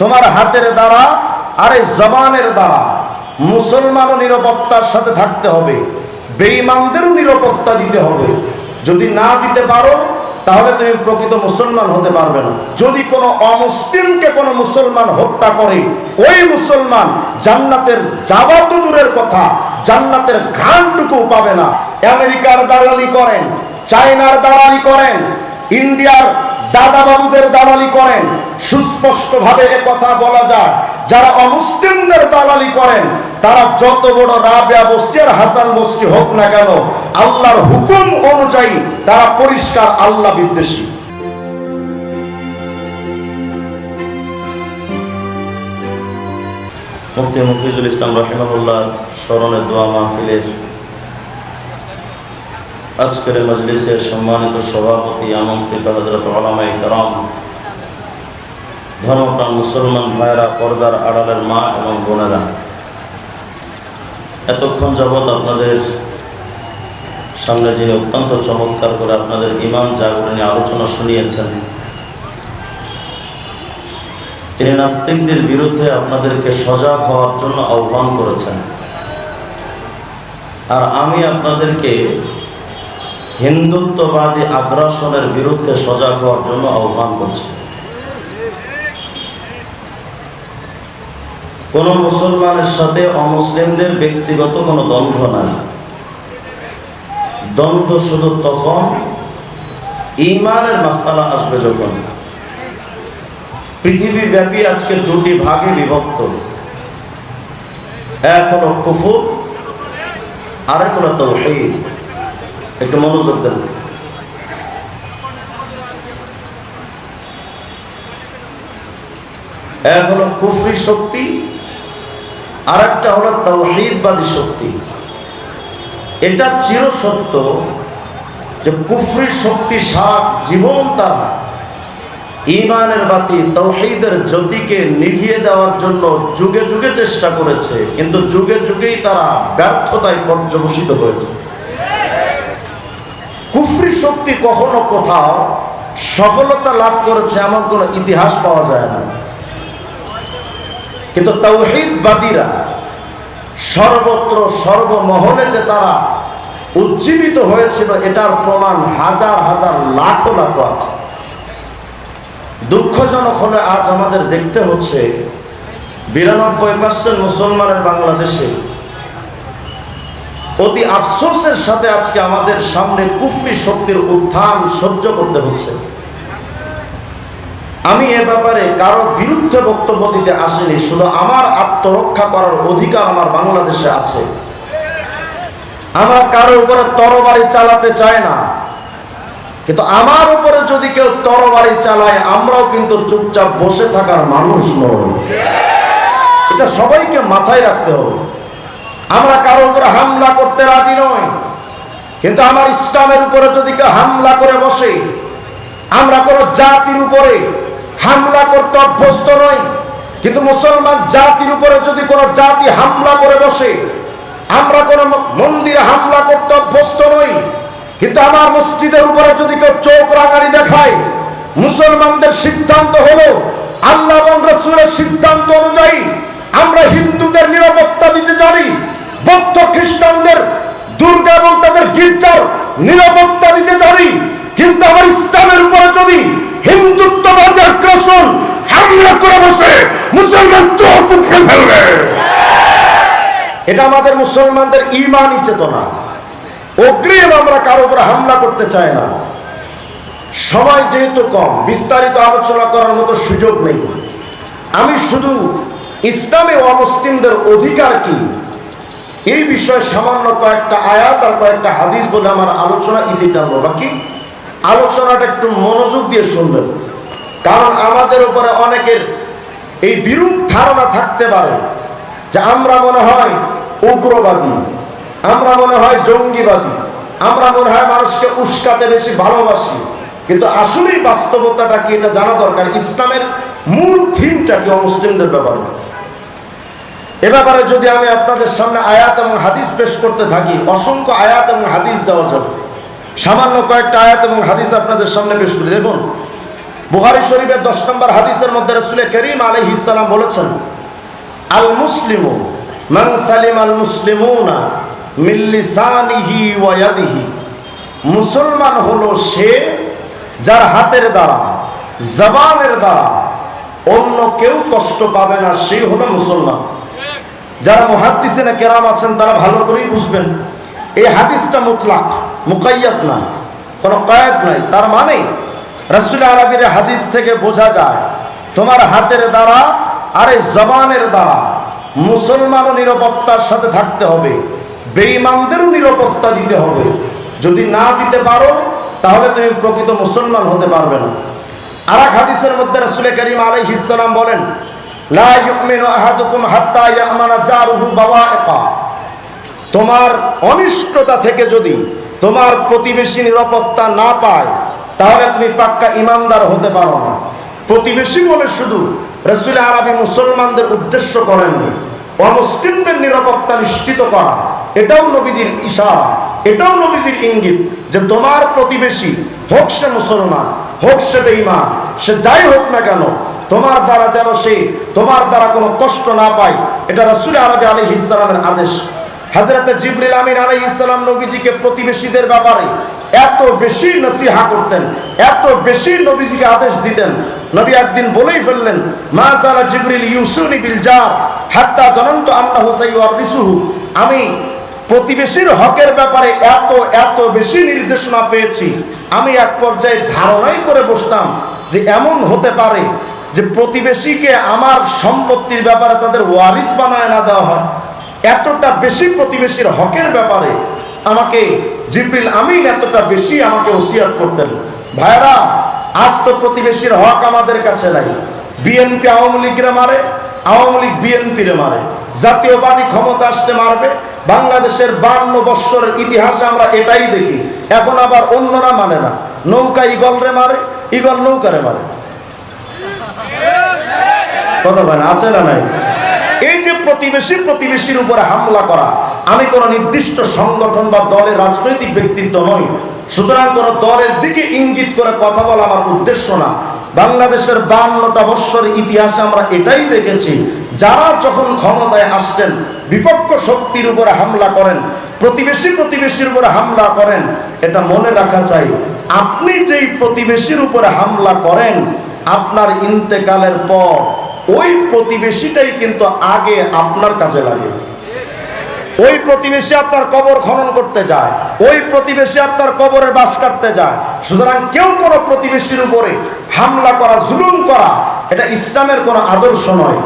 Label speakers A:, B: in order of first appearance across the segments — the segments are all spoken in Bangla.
A: তোমার হাতের দ্বারা আর এই জবানের দ্বারা মুসলমানও নিরাপত্তার সাথে থাকতে হবে, বেঈমানদেরও নিরাপত্তা দিতে হবে। যদি না দিতে পারো, তাহলে তুমি প্রকৃত মুসলমান হতে পারবে না। যদি কোনো অমুসলিমকে কোনো মুসলমান হত্যা করে, ওই মুসলমান জান্নাতের যাওয়া তো দূরের কথা, জান্নাতের ঘ্রাণটুকু পাবে না। আমেরিকার দালালি করেন, চায়নার দালালি করেন, ইন্ডিয়ার দাদা বাবুদের দালালি করেন। সুস্পষ্টভাবে কথা বলা যায়। যারা অমুসলিমদের দালালি করেন, তারা যত বড় রাবেয়া বস্তি আর হাসান বস্তি হোক না কেন, আল্লাহর হুকুম অনুযায়ী তারা পরিষ্কার, আল্লাহ বিদ্বেষী।
B: মুফতি মুফিজুল ইসলাম রহিমাহুল্লাহ স্মরণে দোয়া মাহফিলের আজকের মজলিসের সম্মানিত সভাপতি, আমন্ত্রিত হজরত আলামাই কারাম, ধর্মপ্রাণ মুসলমান ভাইয়েরা, পর্দার আড়ালের মা এবং বোনেরা। এতক্ষণ যাবৎ আপনাদের সামনে যিনি অত্যন্ত চমৎকার করে আপনাদের ইমান জাগরণী আলোচনা শুনিয়েছেন, তিনি নাস্তিকদের বিরুদ্ধে আপনাদেরকে সজাগ হওয়ার জন্য আহ্বান করেছেন। আর আমি আপনাদেরকে হিন্দুত্ববাদী আগ্রাসনের বিরুদ্ধে সজাগ হওয়ার জন্য আহ্বান করছে। কোন মুসলমানের সাথে অমুসলিমদের ব্যক্তিগত কোনো দ্বন্দ্ব নাই। দ্বন্দ্ব শুধু তখন ইমানের মাসালা আসবে যখন। পৃথিবীব্যাপী আজকে দুটি ভাগে বিভক্ত। এক হলো কুফুর, আরেক হলো তৌহিদ। একটু মনোযোগ দেন। এক হলো কুফরি শক্তি আর একটা হলো তৌহিদবাদী শক্তি। এটা চির সত্য যে কুফরি শক্তি সারা জীবন তার। ইমানের বাতি তৌহিদের জ্যোতিকে নিভিয়ে দেওয়ার জন্য যুগে যুগে চেষ্টা করেছে, কিন্তু যুগে যুগেই তারা ব্যর্থতায় পর্যবসিত হয়েছে। শক্তি কখনো কোথাও সফলতা লাভ করেছে এমন কোনো ইতিহাস পাওয়া যায় না। কিন্তু তৌহিদবাদীরা সর্বত্র সর্বমহলে যে তারা উজ্জীবিত হয়েছিল, এটার প্রমাণ হাজার হাজার লাখো লাখো আছে। দুঃখজনক হলে আজ আমাদের দেখতে হচ্ছে বিরানব্বই পার্সেন্ট মুসলমানের বাংলাদেশে অতি আফসোসের সাথে আজকে আমাদের সামনে কুফরি শক্তির উত্থান সহ্য করতে হচ্ছে। আমি এ ব্যাপারে কারও বিরুদ্ধে বক্তব্য দিতে আসেনি, শুধু আমার আত্মরক্ষা করার অধিকার আমার বাংলাদেশে আছে। আমরা কারও উপরে তরবারি চালাতে চাই না। কিন্তু আমার উপরে যদি কেউ তরবারি চালায়, আমরাও কিন্তু চুপচাপ বসে থাকার মানুষ নই। এটা সবাইকে মাথায় রাখতে হবে। আমরা কারও উপরে হামলা করতে রাজি নই। কিন্তু আমার ইসলামের উপরে যদি কেউ হামলা করে বসে, আমরা কোনো জাতির উপরে হামলা করতে অভ্যস্ত নই। কিন্তু মুসলমান জাতির উপরে যদি কোনো জাতি হামলা করে বসে, আমরা কোনো মন্দিরে হামলা করতে অভ্যস্ত নই। কিন্তু আমার মসজিদের উপরে যদি কেউ চোখ রাঙানি দেখায়, মুসলমানদের সিদ্ধান্ত হলো আল্লাহ রসুলের সিদ্ধান্ত অনুযায়ী আমরা হিন্দুদের নিরাপত্তা দিতে জানি। বৌদ্ধ খ্রিস্টানদের দুর্গা এবং তাদের গির্জার নিরাপত্তা দিতে জানি কিন্তু আমার ইসলামের উপরে যদি হিন্দুত্ববাদী আগ্রাসন হামলা করে বসে, মুসলমান চোখ ফেলবে। এটা আমাদের মুসলমানদের ইমানই চেতনা। অগ্রিম আমরা কারও উপর হামলা করতে চাই না। সময় যেহেতু কম, বিস্তারিত আলোচনা করার মতো সুযোগ নেই। আমি শুধু ইসলামে অমুসলিমদের অধিকার কি? এই বিষয়ে সামান্য কয়েকটা আয়াত আর কয়েকটা হাদিস বলে আমার আলোচনা ইতি টানবো বাকি আলোচনাটা একটু মনোযোগ দিয়ে শুনবেন। কারণ আমাদের উপরে অনেকের এই বিরূপ ধারণা থাকতে পারে যে আমরা মনে হয় উগ্রবাদী, আমরা মনে হয় জঙ্গিবাদী, আমরা মনে হয় মানুষকে উস্কাতে বেশি ভালোবাসি। কিন্তু আসলেই বাস্তবতাটা কি এটা জানা দরকার? ইসলামের মূল থিমটা কি অমুসলিমদের ব্যাপারে? এ ব্যাপারে যদি আমি আপনাদের সামনে আয়াত এবং হাদিস পেশ করতে থাকি, অসংখ্য আয়াত এবং হাদিস দেওয়া যাবে। সামান্য কয়েকটা আয়াত এবং হাদিস আপনাদের সামনে পেশ করি। দেখুন বুহারি শরীফের দশ নম্বর হাদিসের মধ্যে রসুল করিম আলহ ইসলাম বলেছেন আল মুসলিমু মান সালিম আল মুসলিমুনা মিল্লিসানিহি ওয়াদিহি মুসলমান হলো সে যার হাতের দ্বারা, জবানের দ্বারা অন্য কেউ কষ্ট পাবে না সেই হলো মুসলমান। যারা মুহাদ্দিসিনে কেরাম আছেন, তারা ভালো করেই বুঝবেন। এই হাদিসটা মুতলাক মুকাইয়াত না, কোনো কয়েদ নাই। তার মানে রসুল আরবির হাদিস থেকে বোঝা যায়, তোমার হাতের দ্বারা আর এই জবানের দ্বারা মুসলমানও নিরাপত্তার সাথে থাকতে হবে, বেঈমানদেরও নিরাপত্তা দিতে হবে। যদি না দিতে পারো, তাহলে তুমি প্রকৃত মুসলমান হতে পারবে না। আর এক হাদিসের মধ্যে রসুল করিম আলাইহিস সালাম বলেন তোমার অনিষ্টতা থেকে যদি তোমার প্রতিবেশী নিরাপত্তা না পায়, তাহলে তুমি পাক্কা ইমানদার হতে পারো না। প্রতিবেশী বলে শুধু রসুল আরবি মুসলমানদের উদ্দেশ্য করেননি, অমুসলিমদের নিরাপত্তা নিশ্চিত করা। এটাও নবীজির ইশারা, এটাও নবীজির ইঙ্গিত যে তোমার প্রতিবেশী হোক সে মুসলমান, হোক সে বেঈমান, সে যাই হোক না কেন তোমার দ্বারা যেন সে তোমার দ্বারা কোনো কষ্ট না পায়। এটা রসুল আরবি আলী ইসলামের আদেশ। হাজরত জিবরিল আমিন আলাই ইসলাম নবীজিকে প্রতিবেশীদের ব্যাপারে এত বেশি নসিহা করতেন, এত বেশি নবীজিকে আদেশ দিতেন। নবী একদিন বলেই ফেললেন, মা সারা জিবরিল ইউসুনি বিল জার, হাত্তা জনন্ত আল্লাহ সাইয়্যিসুহু আমি প্রতিবেশীর হকের ব্যাপারে এত এত বেশি নির্দেশনা পেয়েছি। আমি এক পর্যায়ে ধারণাই করে বসতাম যে এমন হতে পারে যে প্রতিবেশীকে আমার সম্পত্তির ব্যাপারে তাদের ওয়ারিস বানায় না দেওয়া হয়। এতটা বেশি প্রতিবেশীর হকের ব্যাপারে আমাকে জিব্রিল আমিন এতটা বেশি আমাকে ওসিয়াত করতেন। ভাইরা আজ তো প্রতিবেশীর হক আমাদের কাছে নাই। বিএনপি আওয়ামী লীগরা মারে, আওয়ামী লীগ বিএনপিরে মারে। জাতীয় ক্ষমতা আসতে মারবে। বাংলাদেশের বান্ন বৎসরের ইতিহাসে আমরা এটাই দেখি। এখন আবার অন্যরা মানে না। নৌকা ইগলরে মারে, ইগল নৌকারে মারে। আছে না নাই? এই যে প্রতিবেশী প্রতিবেশীর উপরে হামলা করা, আমি নির্দিষ্ট সংগঠন বা দলের রাজনৈতিক ব্যক্তিত্ব নই। সুতরাং দলের দিকে ইঙ্গিত করে কথা বলা আমার উদ্দেশ্য না। বাংলাদেশের বান্নটা বৎসরের ইতিহাসে আমরা এটাই দেখেছি, যারা যখন ক্ষমতায় আসতেন, বিপক্ষ শক্তির উপরে হামলা করেন, প্রতিবেশী প্রতিবেশীর উপরে হামলা করেন, এটা মনে রাখা চাই, আপনি যেই প্রতিবেশীর উপরে হামলা করেন আপনার ইন্তেকালের পর ওই প্রতিবেশীটাই কিন্তু আগে আপনার কাজে লাগে। ওই প্রতিবেশী আপনার কবর খনন করতে যায়, ওই প্রতিবেশী আপনার কবরের বাস কাটতে যায়। সুতরাং কেউ কোনো প্রতিবেশীর উপরে হামলা করা, জুলুম করা, এটা ইসলামের কোনো আদর্শ নয়।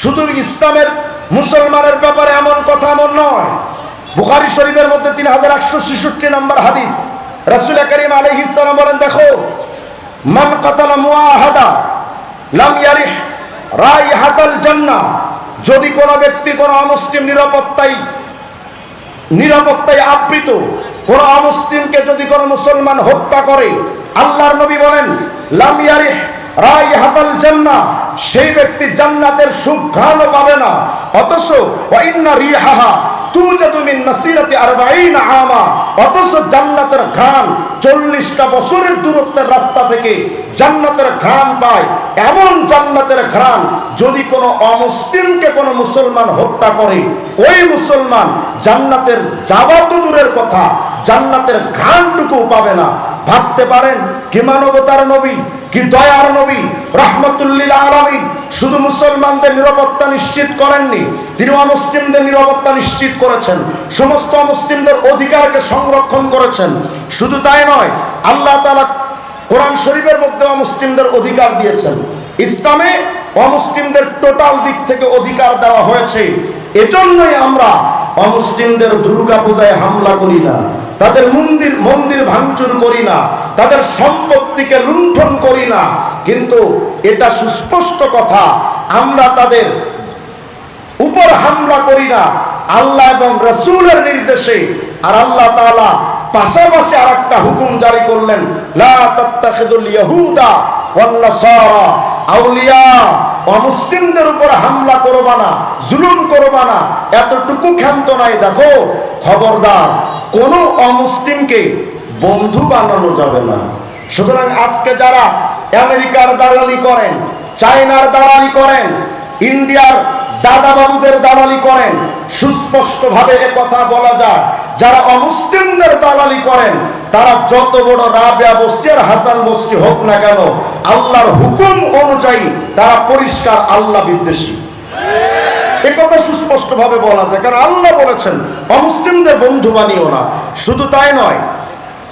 B: শুধু ইসলামের মুসলমানের ব্যাপারে এমন কথা এমন নয়। বুখারি শরীফের মধ্যে তিন হাজার একশো ছেষট্টি নম্বর হাদিস। রাসুল করিম আলহিসাম বলেন, দেখো মান কাতালা মুআহাদা, লাম ইয়ারিহ রাইহাতাল জান্নাহ। যদি কোনো ব্যক্তি কোনো অমুসলিম নিরাপত্তায় নিরাপত্তায় আবৃত, কোন অমুসলিমকে যদি কোনো মুসলমান হত্যা করে, আল্লাহর নবী বলেন, লাম ইয়ারিহ রাইহাতাল জান্নাহ, সেই ব্যক্তি জান্নাতের সুঘ্রাণও পাবে না। অথচ রিহাহা অথচ জান্নাতের ঘ্রাণ চল্লিশটা বছরের দূরত্বের রাস্তা থেকে জান্নাতের পায়। এমন জান্নাতের যদি কোনো অমুসলিমকে কোনো মুসলমান হত্যা করে, ওই মুসলমান জান্নাতের কথা, জান্নাতের পাবে না। ভাবতে পারেন কি মানবতার নবী, কি দয়ার নবী, রহমতুল্লিল আলমিন। শুধু মুসলমানদের নিরাপত্তা নিশ্চিত করেননি, তিনি অমুসলিমদের নিরাপত্তা নিশ্চিত করেছেন, সমস্ত অমুসলিমদের অধিকারকে সংরক্ষণ করেছেন। শুধু তাই নয়, আল্লাহ তালা কোরআন শরীফের মধ্যে অমুসলিমদের অধিকার দিয়েছেন। ইসলামে অমুসলিমদের টোটাল দিক থেকে অধিকার দেওয়া হয়েছে। এজন্যই আমরা অমুসলিমদের দুর্গা পূজায় হামলা করি না, তাদের মন্দির মন্দির ভাঙচুর করি না, তাদের সম্পত্তিকে লুণ্ঠন করি না। কিন্তু এটা সুস্পষ্ট কথা, আমরা তাদের উপর হামলা করি না, আল্লাহ এবং রসুলের নির্দেশে। আর আল্লাহ তাআলা পাশাপাশি আর একটা হুকুম জারি করলেন, লা তাত্তাখিদুল ইয়াহুদা নাসারা আউলিয়া। অমুসলিমদের উপর হামলা করবা না, জুলুম করবা না, এতটুকু ক্ষান্ত নাই। দেখো, খবরদার, কোন অমুসলিমকে বন্ধু বানানো যাবে না। সুতরাং আজকে যারা আমেরিকার দালালি করেন, চায়নার দালালি করেন, ইন্ডিয়ার দাদা বাবুদের দালালি করেন। সুস্পষ্টভাবে কথা বলা যায়। যারা অমুসলিমদের দালালি করেন, তারা যত বড় রাবেয়া বস্তি হাসান বস্তি হোক না কেন, আল্লাহর হুকুম অনুযায়ী তারা পরিষ্কার, আল্লাহ বিদ্বেষী। এ কথা সুস্পষ্টভাবে বলা যায়, কারণ আল্লাহ বলেছেন, অমুসলিমদের বন্ধু বানিও না। শুধু তাই নয়,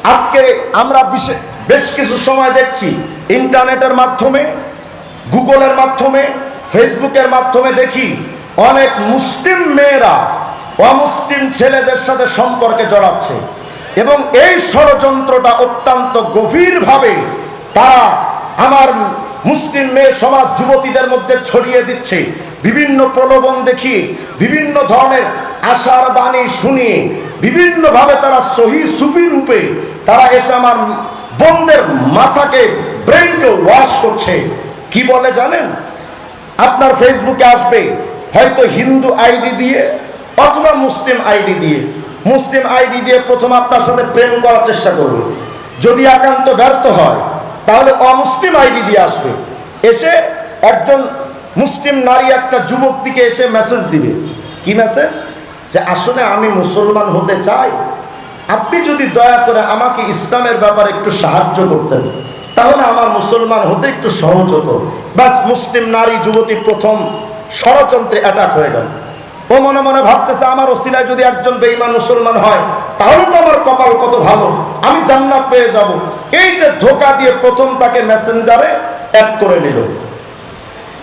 B: আজকে আমরা বিশে- বেশ কিছু সময় দেখছি, ইন্টারনেটের মাধ্যমে, গুগলের মাধ্যমে ফেসবুকের মাধ্যমে দেখি অনেক মুসলিম মেয়েরা অমুসলিম ছেলেদের সাথে সম্পর্কে জড়াচ্ছে। এবং এই ষড়যন্ত্রটা অত্যন্ত গভীরভাবে তারা আমার মুসলিম মেয়ে সমাজ যুবতীদের মধ্যে ছড়িয়ে দিচ্ছে। বিভিন্ন প্রলোভন দেখিয়ে, বিভিন্ন ধরনের আশার বাণী শুনিয়ে, বিভিন্নভাবে তারা সহি সুফি রূপে তারা এসে আমার বোনদের মাথাকে ব্রেনকে ওয়াশ করছে। কি বলে জানেন? আপনার ফেসবুকে আসবে, হয়তো হিন্দু আইডি দিয়ে অথবা মুসলিম আইডি দিয়ে। মুসলিম আইডি দিয়ে প্রথম আপনার সাথে প্রেম করার চেষ্টা করবে। যদি একান্ত ব্যর্থ হয়, তাহলে অমুসলিম আইডি দিয়ে আসবে। এসে একজন মুসলিম নারী একটা যুবক দিকে এসে মেসেজ দিবে। কি মেসেজ যে আসলে আমি মুসলমান হতে চাই। আপনি যদি দয়া করে আমাকে ইসলামের ব্যাপারে একটু সাহায্য করতেন, তাহলে আমার মুসলমান হতে একটু সহজ হতো। ব্যাস মুসলিম নারী যুবতী প্রথম ষড়যন্ত্রে অ্যাটাক হয়ে গেল। ও মনে মনে ভাবতেছে, আমার ওসিলায় যদি একজন বেঈমান মুসলমান হয়, তাহলে তো আমার কপাল কত ভালো, আমি জান্নাত পেয়ে যাব। এই যে ধোকা দিয়ে প্রথম তাকে মেসেঞ্জারে অ্যাড করে নিল।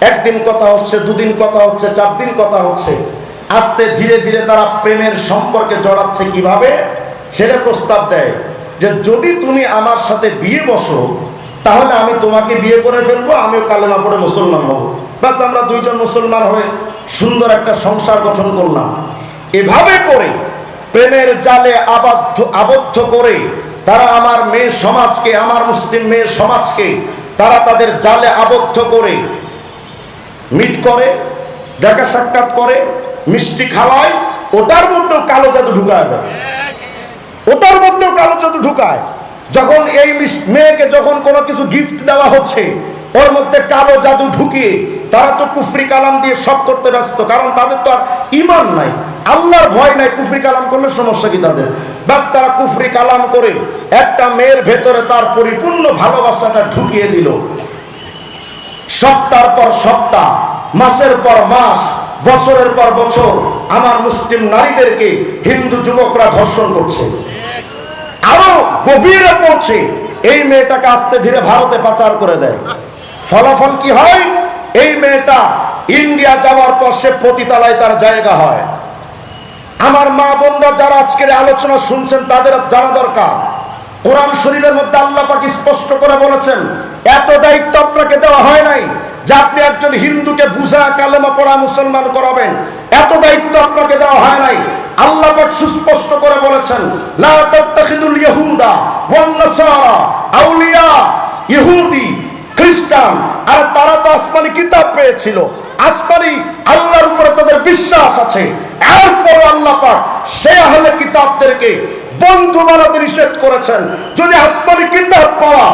B: একদিন কথা হচ্ছে, দুদিন কথা হচ্ছে, চার দিন কথা হচ্ছে। আস্তে ধীরে ধীরে তারা প্রেমের সম্পর্কে জড়াচ্ছে কীভাবে? ছেলে প্রস্তাব দেয় যে, যদি তুমি আমার সাথে বিয়ে বসো তাহলে আমি তোমাকে বিয়ে করে ফেলব, আমিও কালেমা পড়ে মুসলমান হব। ব্যাস, আমরা দুইজন মুসলমান হয়ে সুন্দর একটা সংসার গঠন করলাম। এভাবে করে প্রেমের জালে আবদ্ধ আবদ্ধ করে তারা আমার মেয়ে সমাজকে, আমার মুসলিম মেয়ে সমাজকে, তারা তাদের জালে আবদ্ধ করে মিট করে, দেখা সাক্ষাৎ করে, মিষ্টি খাওয়ায়, ওটার মধ্যেও কালো জাদু ঢুকায় দেয়। ওটার মধ্যেও কালো জাদু ঢুকায়। যখন এই মেয়েকে যখন কোনো কিছু গিফট দেওয়া হচ্ছে, ওর মধ্যে কালো জাদু ঢুকিয়ে তারা তো কুফরি কালাম দিয়ে সব করতে ব্যস্ত, কারণ তাদের তো আর ইমান নাই, আল্লাহর ভয় নাই কুফরি কালাম করলে সমস্যা কি তাদের? ব্যাস তারা কুফরি কালাম করে একটা মেয়ের ভেতরে তার পরিপূর্ণ ভালোবাসাটা ঢুকিয়ে দিল। সপ্তাহের পর সপ্তাহ, মাসের পর মাস, বছরের পর বছর, আমার মুসলিম নারীদেরকে হিন্দু যুবকরা ধর্ষণ করছে। গভীরে পৌঁছে এই মেয়েটাকে আস্তে ধীরে ভারতে পাচার করে দেয়। ফলাফল কি হয়? এই মেয়েটা ইন্ডিয়া যাওয়ার পর সে পতিতালায় তার জায়গা হয়। আমার মা বোনরা যারা আজকের আলোচনা শুনছেন, তাদের জানা দরকার। কোরআন শরীফের মধ্যে আল্লাহ পাক স্পষ্ট করে বলেছেন, এত দায়িত্ব আপনাকে দেওয়া হয় নাই যে আপনি একজন হিন্দুকে বুঝা, কালেমা পড়া মুসলমান করাবেন। এত দায়িত্ব আপনাকে দেওয়া হয় নাই। আল্লাহ পাক সুস্পষ্ট করে বলেছেন, লা তাত্তাখিদুল ইয়াহুদা ওয়ান নাসারা আউলিয়া, ইহুদি, খ্রিস্টান, আর তারা তো আসমানি কিতাব পেয়েছিল। আসমানি আল্লাহর উপরে তাদের বিশ্বাস আছে। এরপর আল্লাহ পাক সে আহলে কিতাবদেরকে বন্ধু বানাতে নিষেধ করেছেন, যদি আসমানি কিতাব পাওয়া,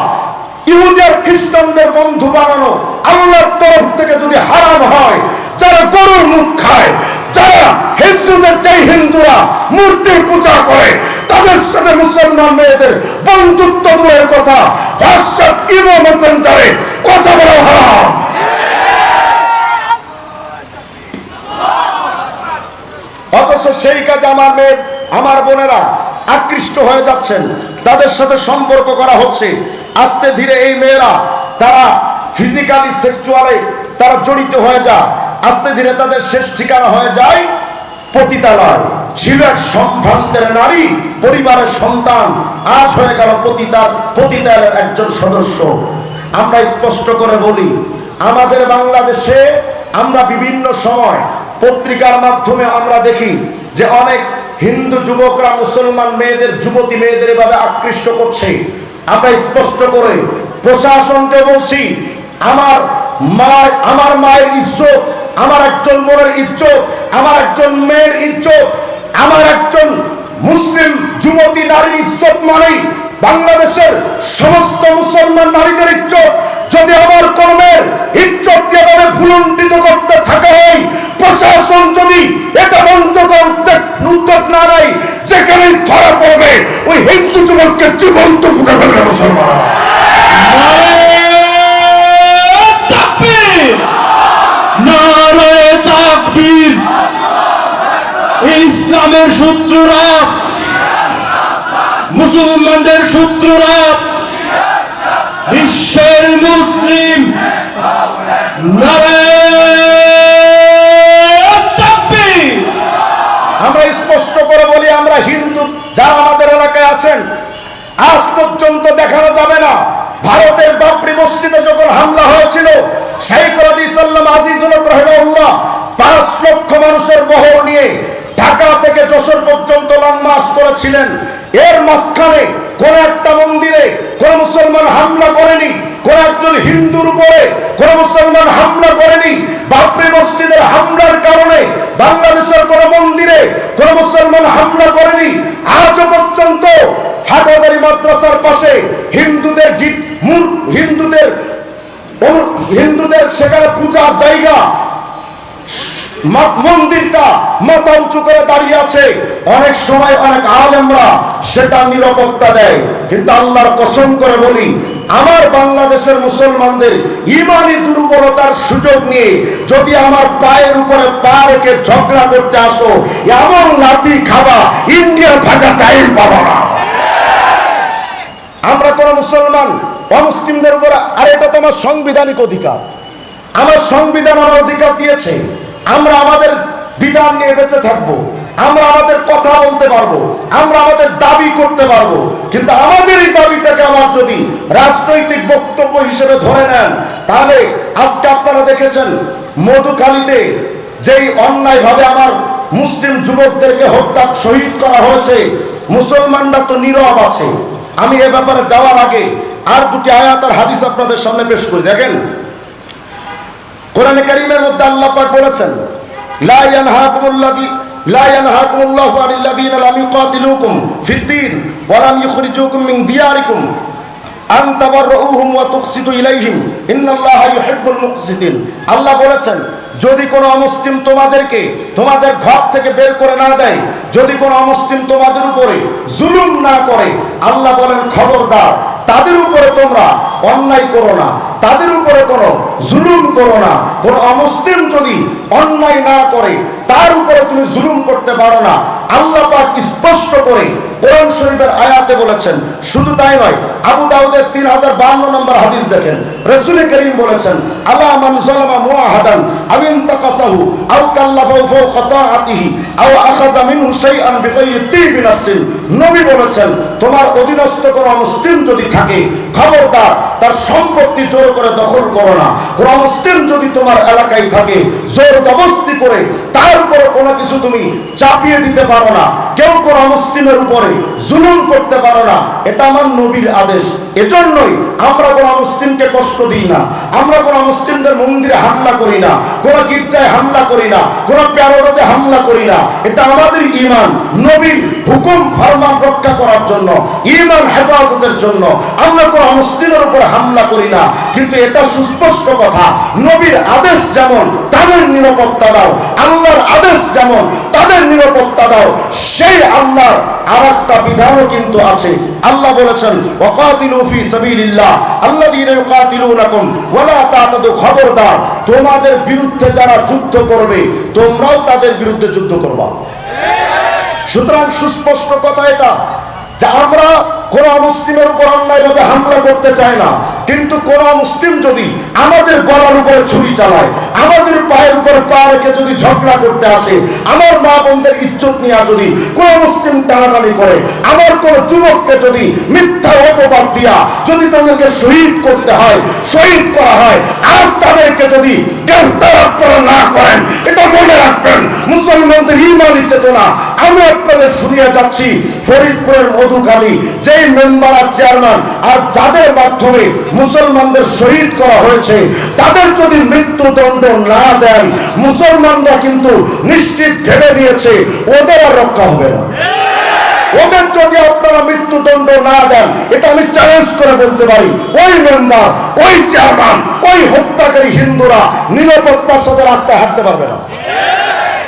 B: ইহুদি আর খ্রিস্টানদের বন্ধু বানানো আল্লাহর তরফ থেকে যদি হারাম হয় যারা গরুর মুখ খায়, যারা হিন্দুদের চাই হিন্দুরা মূর্তির পূজা করে, তাদের সাথে মুসলমান মেয়েদের বন্ধুত্ব দূরের কথা হোয়াটসঅ্যাপ ইমো মেসেঞ্জারে কথা বলা হারাম। অথচ সেই কাজে আমার মেয়ে, আমার বোনেরা আকৃষ্ট হয়ে যাচ্ছেন। তাদের সাথে সম্পর্ক করা হচ্ছে। আস্তে ধীরে এই মেয়েরা তারা ফিজিক্যালি সেক্সুয়ালে তারা জড়িত হয়ে যায়। আস্তে ধীরে তাদের শেষ ঠিকানা হয়ে যায় পতিতালয়। ছিল এক সম্ভ্রান্তের নারী, পরিবারের সন্তান। আজ হয়ে গেল পতিতার পতিতালয়ের একজন সদস্য। আমরা স্পষ্ট করে বলি, আমাদের বাংলাদেশে আমরা বিভিন্ন সময় পত্রিকার মাধ্যমে আমরা দেখি যে অনেক হিন্দু যুবকরা, মুসলমান মেয়েদের, যুবতী মেয়েদের এভাবে আকৃষ্ট করছে। আমরা স্পষ্ট করে প্রশাসনকে বলছি, আমার মা আমার মায়ের ইজ্জত আমার একজন বোনের ইজ্জত, আমার একজন মেয়ের ইজ্জত, আমার একজন মুসলিম যুবতী নারীর ইজ্জত মানেই বাংলাদেশের সমস্ত মুসলমান নারীদের ইজ্জত। যদি আমার কর্মের ইজ্জত এভাবে ভুলুণ্ঠিত করতে থাকা হয়, প্রশাসন যদি এটা বন্ধ উদ্যোগ উদ্যোগ না নেয়, যেখানেই ধরা পড়বে, ওই হিন্দু যুবককে জীবন্ত ফুটে ফেলবে মুসলমান
C: নারায়ে তাকবীর। ইসলামের শত্রুরা। মুসলমানদের শত্রুরা। বিশ্বের মুসলিম। নারায়ে তাকবীর
B: আমরা স্পষ্ট করে বলি আমরা হিন্দু যারা আমাদের এলাকায় আছেন আজ পর্যন্ত দেখানো যাবে না ভারতের বাবরি মসজিদে যখন হামলা হয়েছিল শেখ রাদি সাল্লাম আজিজুল রহমাউল্লাহ পাঁচ লক্ষ মানুষের বহর নিয়ে ঢাকা থেকে যশোর পর্যন্ত লং করেছিলেন। এর মাঝখানে কোন একটা মন্দিরে কোন মুসলমান হামলা করেনি, কোন একজন হিন্দুর উপরে কোন মুসলমান হামলা করেনি। বাবরি মসজিদের হামলার কারণে বাংলাদেশের কোন মন্দিরে কোন মুসলমান হামলা করেনি। আজও পর্যন্ত হাটহাজারি মাদ্রাসার পাশে হিন্দুদের গীত হিন্দুদের হিন্দুদের সেখানে পূজার জায়গা মন্দিরটা মাথা উঁচু করে দাঁড়িয়ে আছে। অনেক সময় অনেক আলেমরা সেটা নিরাপত্তা দেয়। কিন্তু আল্লাহর কসম করে বলি, আমার বাংলাদেশের মুসলমানদের ইমানি দুর্বলতার সুযোগ নিয়ে যদি আমার পায়ের উপরে পা রেখে ঝগড়া করতে আসো, এমন লাথি খাবা, ইন্ডিয়ার থাকা টাইম পাবা না। আমরা কোন মুসলমান, অমুসলিমদের উপর, আর এটা তো আমার সাংবিধানিক অধিকার। আমার সংবিধান আমার অধিকার দিয়েছে। আমরা আমাদের বিধান নিয়ে বেঁচে থাকব, আমরা আমাদের কথা বলতে পারব, আমরা আমাদের দাবি করতে পারব, কিন্তু আমাদের এই দাবিটাকে আমার যদি রাজনৈতিক বক্তব্য হিসেবে ধরে নেন, তাহলে আজকে আপনারা দেখেছেন মধুখালীতে যেই অন্যায় ভাবে আমার মুসলিম যুবকদেরকে হত্যা শহীদ করা হয়েছে, মুসলমানরা তো নীরব আছে। আমি এ ব্যাপারে যাওয়ার আগে আর দুটি আয়াত আর হাদিস আপনাদের সামনে পেশ করি। দেখেন কোরআনে কারীমের মধ্যে আল্লাহ পাক বলেছেন, লা ইয়ানহাকুমুল্লাযী, লা ইয়ানহাকুমুল্লাহু আনিল্লাযীনা লাম ইউকাতিলুকুম ফিদ-দীন ওয়া লাম ইখরিজুকুম মিন দিয়ারিকুম আন তাবাররুহুম ওয়া তুকসিতু ইলাইহিম। ইন্নাল্লাহা ইউহিব্বুল মুকসিতিন আল্লাহ বলেছেন, যদি কোনো অমুসলিম তোমাদেরকে, তোমাদের ঘর থেকে বের করে না দেয়, যদি কোনো অমুসলিম তোমাদের উপরে জুলুম না করে, আল্লাহ বলেন, খবরদার, তাদের উপরে তোমরা অন্যায় করো না। তাদের উপরে কোনো জুলুম করো না। কোনো অমুসলিম যদি অন্যায় না করে, তার উপরে তুমি জুলুম করতে পারো না। আল্লাহ পাক স্পষ্ট করে কোরআন শরীফের আয়াতে বলেছেন, শুধু তাই নয়, আবু দাউদের তিন হাজার নম্বর হাদিস দেখেন, রসুল করিম বলেছেন আল্লাহ মুআহাদান আও ইনতাকাসাহু আও আও আখাযা মিনহু শাইআন বিগাইরি নবী বলেছেন, তোমার অধীনস্থ কোনো মুসলিম যদি থাকে, খবরদার, তার সম্পত্তি জোর করে দখল করো না। কোনো মুসলিম যদি তোমার এলাকায় থাকে, জোর দবস্তি করে, তার উপরে কোনো কিছু তুমি চাপিয়ে দিতে পারো না। কেউ কোনো মুসলিমের উপরে জুলুম করতে পারো না। এটা আমার নবীর আদেশ। এজন্যই আমরা কোনো মুসলিমকে কষ্ট দিই না। আমরা কোনো মুসলিমদের মন্দিরে হামলা করি না। কোনো গির্জায় হামলা করি না। কোনো প্যারোডে হামলা করি না। এটা আমাদের ইমান নবীর হুকুম ফরমান রক্ষা করার জন্য ইমান হেফাজতের জন্য আমরা কোনো মুসলিমের উপর হামলা করি না। কিন্তু এটা সুস্পষ্ট কথা, নবীর আদেশ যেমন, তাদের নিরাপত্তা দাও। আল্লাহর আদেশ যেমন, তাদের নিরাপত্তা দাও। সেই আর একটা বিধানও কিন্তু আছে। আল্লাহ বলেছেন খবরদার, তোমাদের বিরুদ্ধে যারা যুদ্ধ করবে, তোমরাও তাদের বিরুদ্ধে যুদ্ধ করবা। সুতরাং সুস্পষ্ট কথা এটা। যে আমরা কোন মুসলিমের উপর অন্যায়ভাবে হামলা করতে চাই না। কিন্তু কোন মুসলিম যদি আমাদের গলার উপরে ছুরি চালায়, আমাদের পায়ের উপরে পা রেখে যদি ঝগড়া করতে আসে, আমার মা বোনদের ইজ্জত নিয়ে যদি কোন মুসলিম টানাটানি করে, আমার কোন যুবককে যদি মিথ্যা অপবাদ দিয়া যদি তাদেরকে শহীদ করতে হয়, শহীদ করা হয়, আর তাদেরকে যদি তাদের যদি মৃত্যুদণ্ড না দেন, মুসলমানরা কিন্তু নিশ্চিত ভেবে নিয়েছে, ওদের আর রক্ষা হবে না। ওদের যদি আপনারা মৃত্যুদণ্ড না দেন, এটা আমি চ্যালেঞ্জ করে বলতে পারি, ওই মেম্বার ওই চেয়ারম্যান ওই হত্যাকারী হিন্দুরা নিরাপত্তার সাথে রাস্তায় হাঁটতে পারবে না।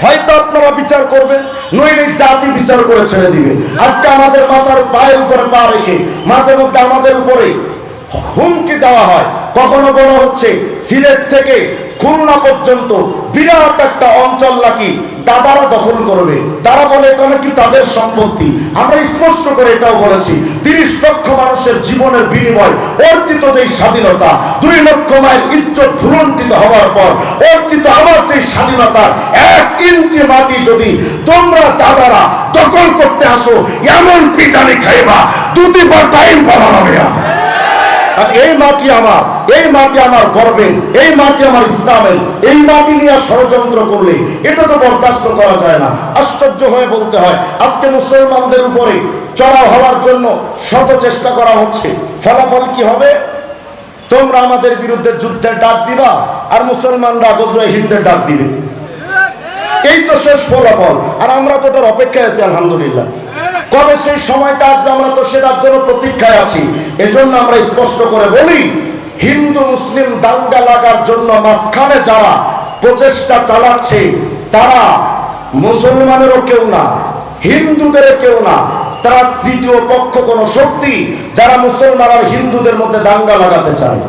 B: হয়তো আপনারা বিচার করবেন, নইলে জাতি বিচার করে ছেড়ে দিবে। আজকে আমাদের মাথার পায়ের উপরে পা রেখে, মাঝে মধ্যে আমাদের উপরে হুমকি দেওয়া হয়। কখনো বলা হচ্ছে সিলেট থেকে খুলনা পর্যন্ত বিরাট একটা অঞ্চল নাকি দাদারা দখল করবে। তারা বলে, এটা নাকি তাদের সম্পত্তি। আমরা স্পষ্ট করে এটাও বলেছি, তিরিশ লক্ষ মানুষের জীবনের বিনিময় অর্জিত যে স্বাধীনতা, দুই লক্ষ মাইল ইজ্জত ভুলন্টিত হওয়ার পর অর্জিত আমার যে স্বাধীনতার এক ইঞ্চি মাটি যদি তোমরা দাদারা দখল করতে আসো, এমন পিটানি খাইবা দুটি পর টাইম পাবা মেয়া। এই মাটি আমার, এই মাটি আমার গর্বের এই মাটি আমার ইসলামের, এই মাটি নিয়ে ষড়যন্ত্র করলে এটা তো বরদাস্ত করা যায় না। আশ্চর্য হয়ে বলতে হয়, আজকে মুসলমানদের উপরে চড়াও হওয়ার জন্য শত চেষ্টা করা হচ্ছে। ফলাফল কি হবে? তোমরা আমাদের বিরুদ্ধে যুদ্ধের ডাক দিবা আর মুসলমানরা গজুয়ে হিন্দের ডাক দিবে। এই তো শেষ ফলাফল। আর আমরা তো ওটার অপেক্ষায় আছি, আলহামদুলিল্লাহ। কবে সেই সময়টা আসবে আমরা তো সেটার জন্য প্রতীক্ষায় আছি? এজন্য আমরা স্পষ্ট করে বলি, হিন্দু, মুসলিম দাঙ্গা লাগার জন্য মাঝখানে যারা প্রচেষ্টা চালাচ্ছে, তারা মুসলমানেরও কেউ না হিন্দুদের কেউ না, তারা তৃতীয় পক্ষ কোন শক্তি যারা মুসলমান আর হিন্দুদের মধ্যে দাঙ্গা লাগাতে চায়।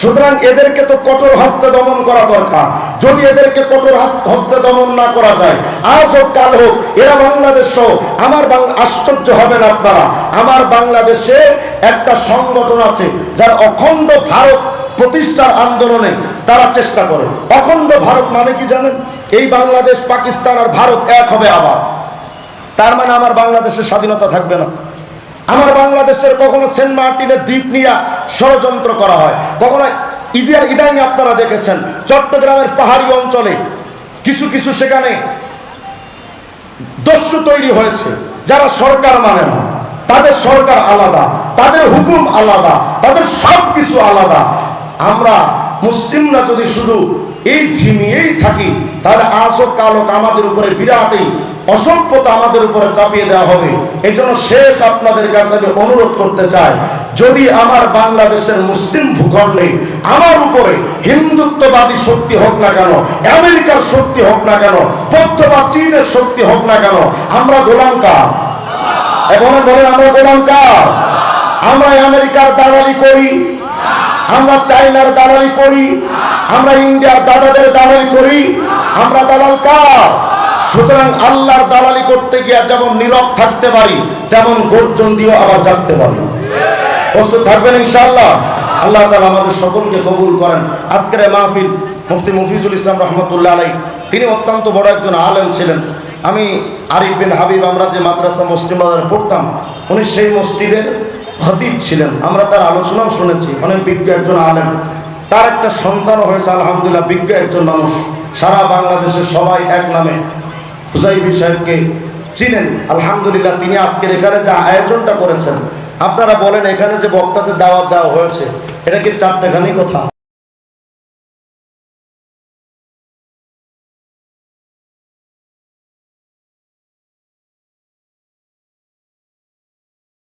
B: সুতরাং এদেরকে তো কঠোর হস্তে দমন করা দরকার। যদি এদেরকে কঠোর হাস- হস্তে দমন না করা যায়, আজ হোক, কাল হোক, এরা বাংলাদেশ সহ, আমার আশ্চর্য হবেন আপনারা। আমার বাংলাদেশে একটা সংগঠন আছে, যার অখণ্ড ভারত প্রতিষ্ঠার আন্দোলনে তারা চেষ্টা করে। অখণ্ড ভারত মানে কি জানেন? এই বাংলাদেশ, পাকিস্তান আর ভারত এক হবে আবার। তার মানে আমার বাংলাদেশের স্বাধীনতা থাকবে না। আমার বাংলাদেশের কখনো সেন্ট মার্টিনের দ্বীপ নিয়ে ষড়যন্ত্র করা হয়। কখনো ইদিয়ার ইদানি আপনারা দেখেছেন, চট্টগ্রামের পাহাড়ি অঞ্চলে কিছু কিছু সেখানে দস্যু তৈরি হয়েছে, যারা সরকার মানে না। তাদের সরকার আলাদা, তাদের হুকুম আলাদা, তাদের সব কিছু আলাদা। আমরা মুসলিমরা যদি শুধু এই ঝিমিয়েই থাকি, তাহলে আজ কালক আমাদের উপরে বিরাট এই অসভ্যতা আমাদের উপরে চাপিয়ে দেওয়া হবে। এই জন্য শেষ আপনাদের কাছে আমি অনুরোধ করতে চাই, যদি আমার বাংলাদেশের মুসলিম ভূখণ্ডে আমার উপরে হিন্দুত্ববাদী শক্তি হোক না কেন, আমেরিকার শক্তি হোক না কেন, বৌদ্ধ বা চীনের শক্তি হোক না কেন, আমরা গোলাম কার? এবং বলেন আমরা গোলাম আমরা আমেরিকার দালালি করি, আমরা চাইনার দালালি করি, আমরা ইন্ডিয়ার দাদাদের দালালি করি, আমরা দালাল কার? সুতরাং আল্লাহর দালালি করতে গিয়ে যেমন নীরব থাকতে পারি, তেমন গর্জন দিয়েও আবার জাগতে পারি। প্রস্তুত থাকবেন ইনশাআল্লাহ? আল্লাহ তালা আমাদের সকলকে কবুল করেন। আজকের মাহফিল মুফতি মফিজুল ইসলাম রহমতুল্লাহ আলাই তিনি অত্যন্ত বড় একজন আলেম ছিলেন। আমি আরিফ বিন হাবিব, আমরা যে মাদ্রাসা মুসলিম বাজারে পড়তাম, উনি সেই মসজিদের খতিব ছিলেন। আমরা তার আলোচনাও শুনেছি, অনেক বিজ্ঞ একজন আলেম। তার একটা সন্তানও হয়েছে, আলহামদুলিল্লাহ, বিজ্ঞ একজন মানুষ। সারা বাংলাদেশের সবাই এক নামে। হুজাইফি সাহেবকে চিনেন। আলহামদুলিল্লাহ তিনি আজকের এখানে যে আয়োজনটা করেছেন, আপনারা বলেন এখানে যে বক্তাদের দাওয়াত দেওয়া হয়েছে, এটা কি চারটেখানি কথা?